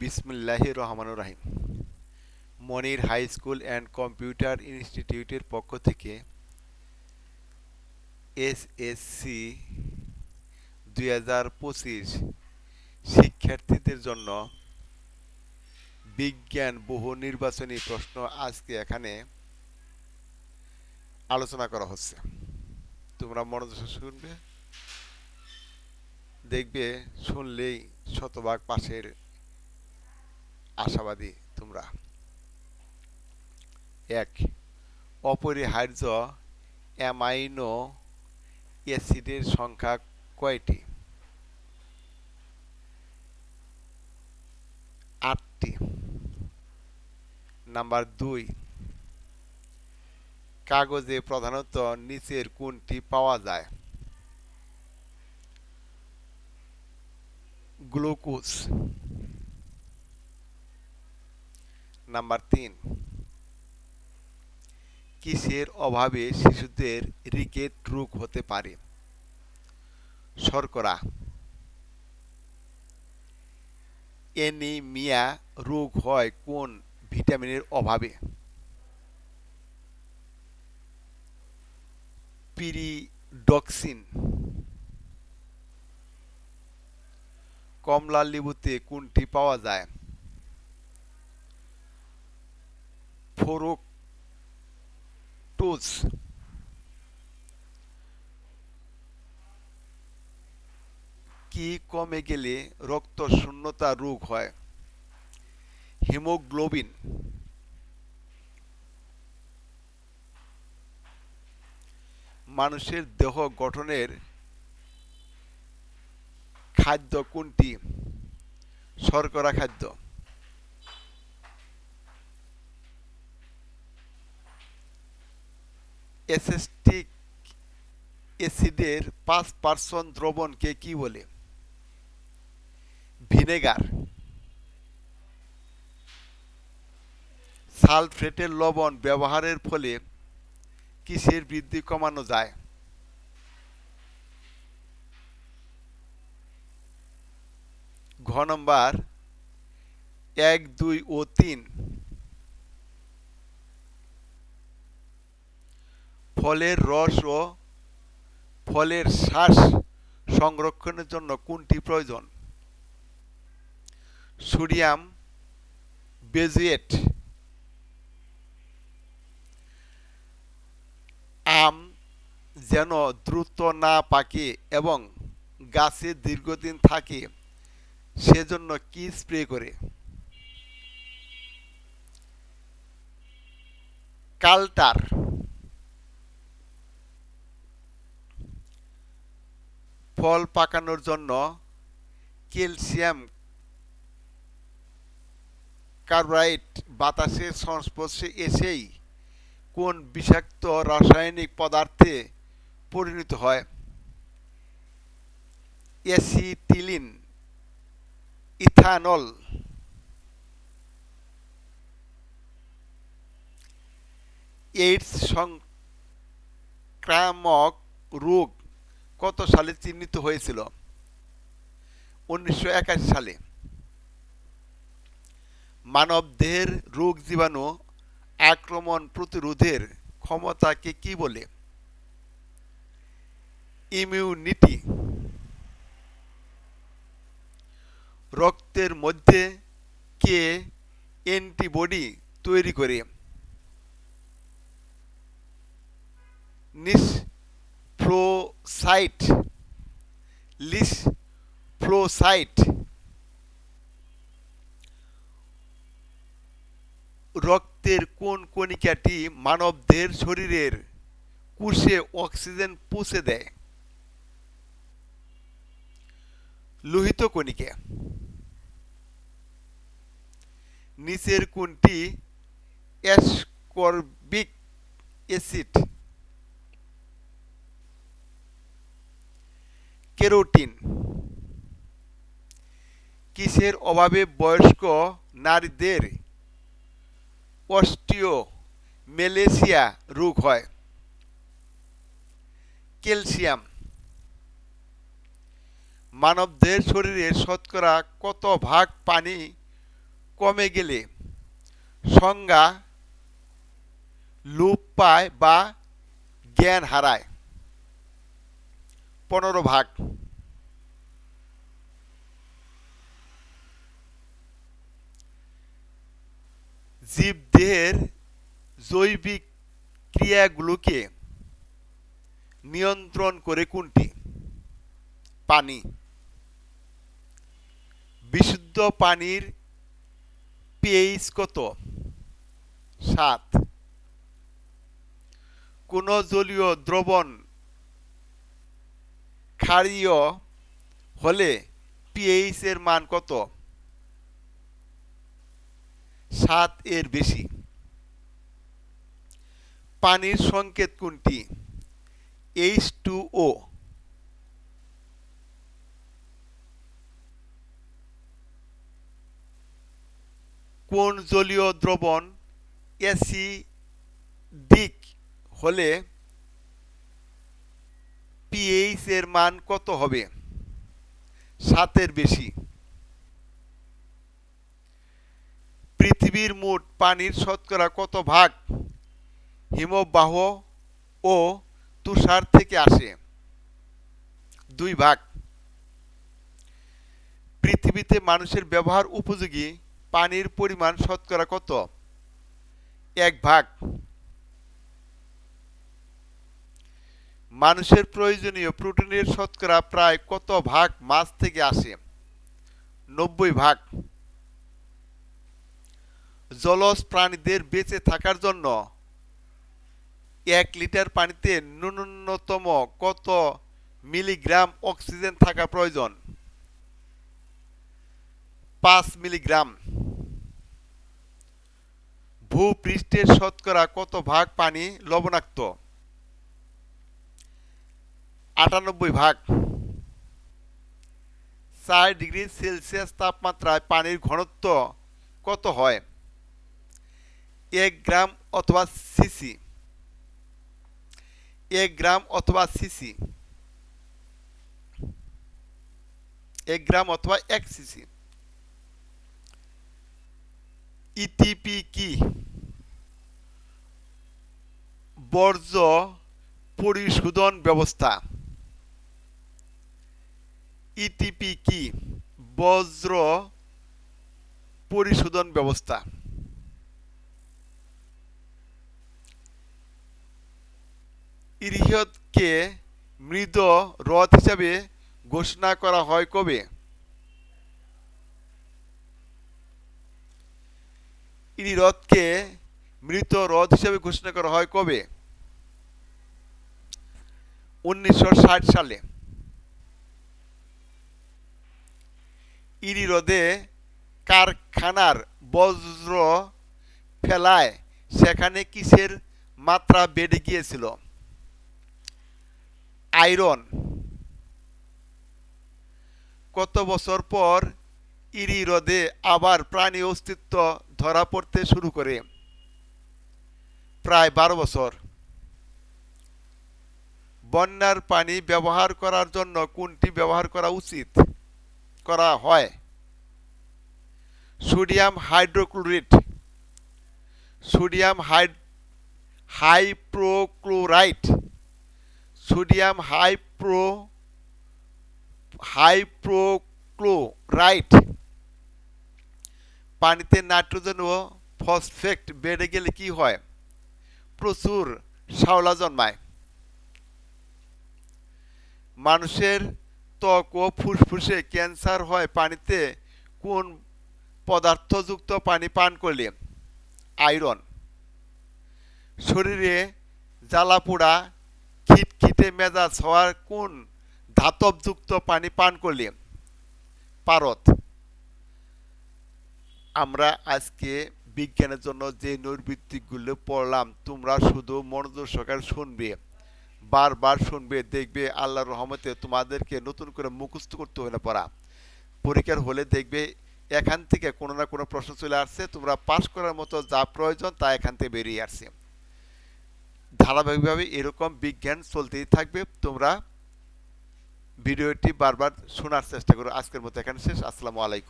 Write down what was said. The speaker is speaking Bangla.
বিসমিল্লাহ রহমান রাহিম। Monir high school and computer ইনস্টিটিউটের পক্ষ থেকে এসএসসি দুই হাজার পঁচিশ শিক্ষার্থীদের জন্য বিজ্ঞান বহু নির্বাচনী প্রশ্ন আজকে এখানে আলোচনা করা হচ্ছে। তোমরা মনোযোগ শুনবে। দেখবে শুনলেই শতভাগ পাশের আশাবাদী তোমরা। এক, অপরিহার্য অ্যামাইনো অ্যাসিডের সংখ্যা কয়টি? আটটি। নাম্বার দুই, কাগজে প্রধানত নিচের কোনটি পাওয়া যায়? গ্লুকোজ। নাম্বার তিন। কিসের অভাবে শিশুদের রিকেট রোগ হতে পারে? শর্করা। এনিমিয়া রোগ হয় কোন ভিটামিনের অভাবে? পিরিডক্সিন। কমলা লেবুতে কোনটি পাওয়া যায়? ফোরোটোজ কি কমে গেলে রক্ত শূন্যতা রোগ হয়? হিমোগ্লোবিন. মানুষের দেহ গঠনের খাদ্য কোনটি? শর্করা খাদ্য। অ্যাসেস্টিক অ্যাসিডের পাঁচ পার্সেন্ট দ্রবণকে কি বলে? ভিনেগার। সালফেটের লবণ ব্যবহারের ফলে কিসের বৃদ্ধি কমানো যায়? ঘ নম্বর, এক, দুই ও তিন। ফলের রস ও ফলের শ্বাস সংরক্ষণের জন্য কোনটি প্রয়োজন? সোডিয়াম বেজুয়েট, আম যেন দ্রুত না পাকে এবং গাছে দীর্ঘদিন থাকে, সেজন্য কি স্প্রে করে? কাল্টার ফল পাকানোর জন্য ক্যালসিয়াম কার্বাইড বাতাসের সংস্পর্শে এসেই কোন বিষাক্ত রাসায়নিক পদার্থে পরিণত হয়? অ্যাসিটিলিন, ইথানল, এইডস সংক্রামক রোগ কত সালে চিহ্নিত হয়েছিল? উনিশশো সালে। মানব দেহের রোগ জীবাণু আক্রমণ প্রতিরোধের ক্ষমতাকে কি বলে? ইমিউনিটি। রক্তের মধ্যে কে অ্যান্টিবডি তৈরি করে? নিসফ্লোসাইট লিস ফ্লোসাইট রক্তের কোন কণিকাটি মানবদের শরীরের কোষে অক্সিজেন পৌঁছে দেয়? লোহিত কণিকা। নিচের কোনটি অ্যাসকর্বিক অ্যাসিড। কেরোটিন। কিসের অভাবে বয়স্ক নারীদের অস্টিও মেলেসিয়া রোগ হয়? ক্যালসিয়াম। মানবদের শরীরের শতকরা কত ভাগ পানি কমে গেলে সংজ্ঞা লোপ পায় বা জ্ঞান হারায়? পনেরো ভাগ। জীবদেহের জৈবিক ক্রিয়াগুলোকে নিয়ন্ত্রণ করে কোনটি? পানি। বিশুদ্ধ পানির পিএইচ কত? সাত। কোন জলীয় দ্রবণ ক্ষারীয় হলে পিএইচ এর মান কত? সাত এর বেশি। পানির সংকেত কোনটি? এইচ টু ও কোন জলীয় দ্রবণ অ্যাসিডিক হলে পিএইচ এর মান কত হবে? সাতের বেশি। পৃথিবীর মোট পানির শতকরা কত ভাগ? হিমবাহ ও তুষার থেকে আসে। দুই ভাগ। পৃথিবীতে মানুষের ব্যবহার উপযোগী পানির পরিমাণ শতকরা কত? এক ভাগ। মানুষের প্রয়োজনীয় প্রোটিনের শতকরা প্রায় কত ভাগ মাছ থেকে আসে? নব্বই ভাগ। জলজ প্রাণীদের বেঁচে থাকার জন্য এক লিটার পানিতে ন্যূনতম কত মিলিগ্রাম অক্সিজেন থাকা প্রয়োজন? পাঁচ মিলিগ্রাম। ভূপৃষ্ঠের শতকরা কত ভাগ পানি লবণাক্ত? আটানব্বই ভাগ। চার ডিগ্রি সেলসিয়াস তাপমাত্রায় পানির ঘনত্ব কত হয়? এক গ্রাম অথবা সিসি। এক গ্রাম অথবা সিসি। এক গ্রাম অথবা এক সিসি। ইটিপি কি? বর্জ্য পরিশোধন ব্যবস্থা। ইটিপি কি? বজ্র পরিশোধন ব্যবস্থা। ইরিহদকে মৃদ হ্রদ হিসাবে ঘোষণা করা হয় কবে? ইরিহদকে মৃত হ্রদ হিসাবে ঘোষণা করা হয় কবে? উনিশশো ষাট সালে। ইরি হ্রদে কারখানার বজ্র ফেলায় সেখানে কিসের মাত্রা বেড়ে গিয়েছিল? আয়রন। কত বছর পর ইরি হ্রদে আবার প্রাণী অস্তিত্ব ধরা পড়তে শুরু করে? প্রায় বারো বছর। বন্যার পানি ব্যবহার করার জন্য কোনটি ব্যবহার করা উচিত? করা হয়। সোডিয়াম হাইড্রোক্লোরিট সোডিয়াম হাইড হাইপ্রোক্লোরাইট, সোডিয়াম হাইপ্রো হাইপ্রোক্লোরাইট। পানিতে নাইট্রোজেন ও ফসফেট বেড়ে গেলে কি হয়? প্রচুর শাওলা জন্মায়। মানুষের ত্বক ও ফুসফুসে ক্যান্সার হয় পানিতে, কোন পদার্থযুক্ত পানি পান করলে? আয়রন। শরীরে জ্বালাপোড়া, খিটখিটে মেজাজ হওয়ার কোন ধাতবযুক্ত পানি পান করলে? পারত আমরা আজকে বিজ্ঞানের জন্য যে নৈর্বৃত্তিকগুলো পড়লাম, তোমরা শুধু মনোযোগ সহকারে শুনবে। বারবার শুনবে, দেখবে, আল্লাহর রহমতে তোমাদেরকে নতুন করে মুখস্থ করতে না পড়া। পরীক্ষার হলে দেখবে এখান থেকে কোনো না কোনো প্রশ্ন চলে আসছে, তোমরা পাস করার মতো যা প্রয়োজন তা এখান থেকে বেরিয়ে আসছে। ধারাবাহিকভাবে এরকম বিজ্ঞান চলতেই থাকবে, তোমরা ভিডিওটি বারবার শোনার চেষ্টা করো। আজকের মতো এখানে শেষ। আসসালামু আলাইকুম।